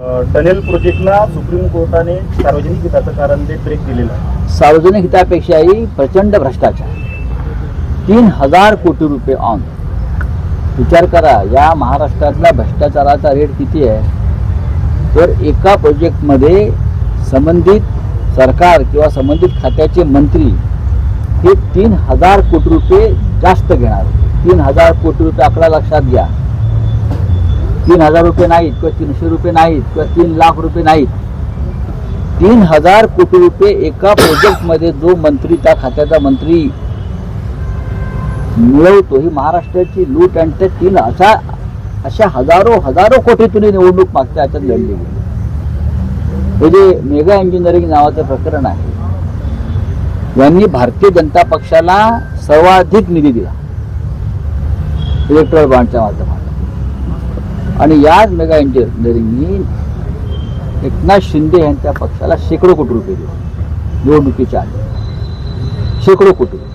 Tunnel प्रोजेक्टला supreme कोर्टाने सार्वजनिक हिताचं कारण देत ब्रेक दिलेला आहे. सार्वजनिक हितापेक्षाही प्रचंड भ्रष्टाचार. तीन हजार कोटी रुपये ऑन. विचार करा या महाराष्ट्रातला भ्रष्टाचाराचा रेट किती आहे? तर एका प्रोजेक्टमध्ये संबंधित सरकार किंवा संबंधित खात्याचे मंत्री हे तीन हजार कोटी रुपये जास्त घेणार. तीन हजार कोटी रुपये आकडा लक्षात घ्या. तीन हजार रुपये नाहीत किंवा तीनशे रुपये नाहीत किंवा तीन लाख रुपये नाहीत. तीन हजार कोटी रुपये एका प्रोजेक्टमध्ये जो मंत्री त्या खात्याचा मंत्री मिळवतो ही महाराष्ट्राची लूट आणि ते तीन अशा अशा हजारो हजारो कोटीतून निवडणूक मागच्या ह्याच्यात लढली गेली हे जे मेगा इंजिनिअरिंग नावाचं प्रकरण आहे यांनी भारतीय जनता पक्षाला सर्वाधिक निधी दिला इलेक्ट्रॉल बॉन्डच्या माध्यमात आणि याच मेगा इंजिनिअरिंगनी एकनाथ शिंदे यांच्या पक्षाला शेकडो कोटी रुपये दिले. निवडणुकीच्या आधी. शेकडो कोटी. रुपये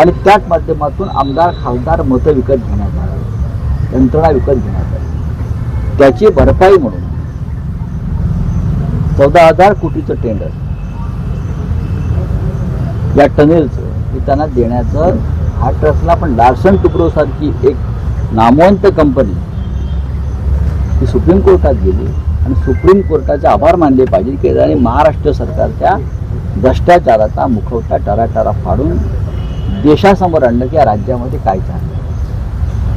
आणि त्याच माध्यमातून आमदार खासदार मतं विकत घेण्यात आली. यंत्रणा विकत घेण्यात आली. त्याची भरपाई म्हणून चौदा हजार कोटीचं टेंडर या टनेलचं हे त्यांना देण्याचं हा ट्रस्टला पण लार्सन टुकडो सारखी एक नामवंत कंपनी ती सुप्रीम कोर्टात गेली आणि सुप्रीम कोर्टाचे आभार मानले पाहिजे की त्यांनी महाराष्ट्र सरकारच्या भ्रष्टाचाराचा मुखवटा टराटरा फाडून देशासमोर आणलं की या राज्यामध्ये काय चाललं.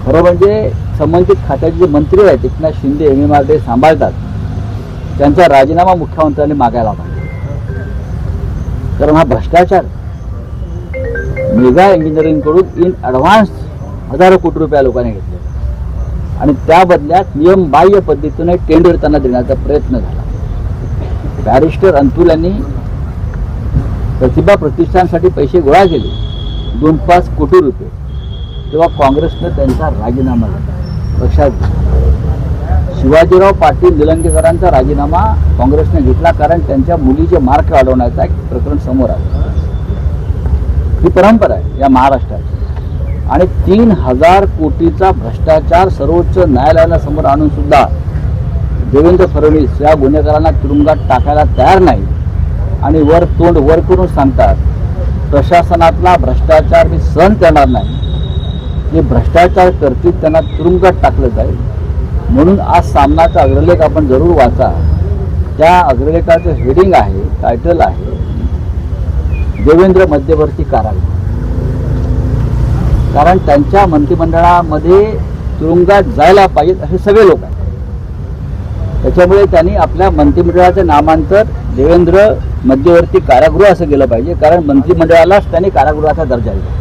खरं म्हणजे संबंधित खात्याचे जे मंत्री आहेत Eknath Shinde M. M. R D सांभाळतात. त्यांचा राजीनामा मुख्यमंत्र्यांनी मागायला पाहिजे कारण हा भ्रष्टाचार मेगा इंजिनिअरिंगकडून इन ॲडव्हान्स हजारो कोटी रुपया लोकांनी घेतला. आणि त्या बदल्यात नियमबाह्य पद्धतीने टेंडर त्यांना देण्याचा प्रयत्न झाला. बॅरिस्टर अंतुल यांनी प्रतिभा प्रतिष्ठानसाठी पैसे गोळा केले. दोन पाच कोटी रुपये. तेव्हा काँग्रेसनं त्यांचा राजीनामा दिला. लक्षात शिवाजीराव पाटील निलंगेकरांचा राजीनामा काँग्रेसने घेतला कारण त्यांच्या मुलीचे मार्क वाढवण्याचा एक प्रकरण समोर आलं. ही परंपरा आहे या महाराष्ट्राची. आणि तीन हजार कोटीचा भ्रष्टाचार सर्वोच्च न्यायालयाला समोर आणून सुद्धा देवेंद्र फडणवीस या गुन्हेगारांना तुरुंगात टाकायला तयार नाही. आणि वर तोंड वर करून सांगतात प्रशासनातला भ्रष्टाचार मी सहन करणार नाही. जे भ्रष्टाचार करतील त्यांना तुरुंगात टाकलं जाईल. म्हणून आज सामनाचा अग्रलेख आपण जरूर वाचा. त्या अग्रलेखाचं हेडिंग आहे टायटल आहे देवेंद्र मध्यवर्ती कारागृह. कारण त्यांच्या मंत्रिमंडळामध्ये तुरुंगात जायला पाहिजेत असे सगळे लोक आहेत. त्याच्यामुळे त्यांनी आपल्या मंत्रिमंडळाचं नामांतर देवेंद्र मध्यवर्ती कारागृह असं केलं पाहिजे कारण मंत्रिमंडळालाच त्यांनी कारागृहाचा दर्जा दिला.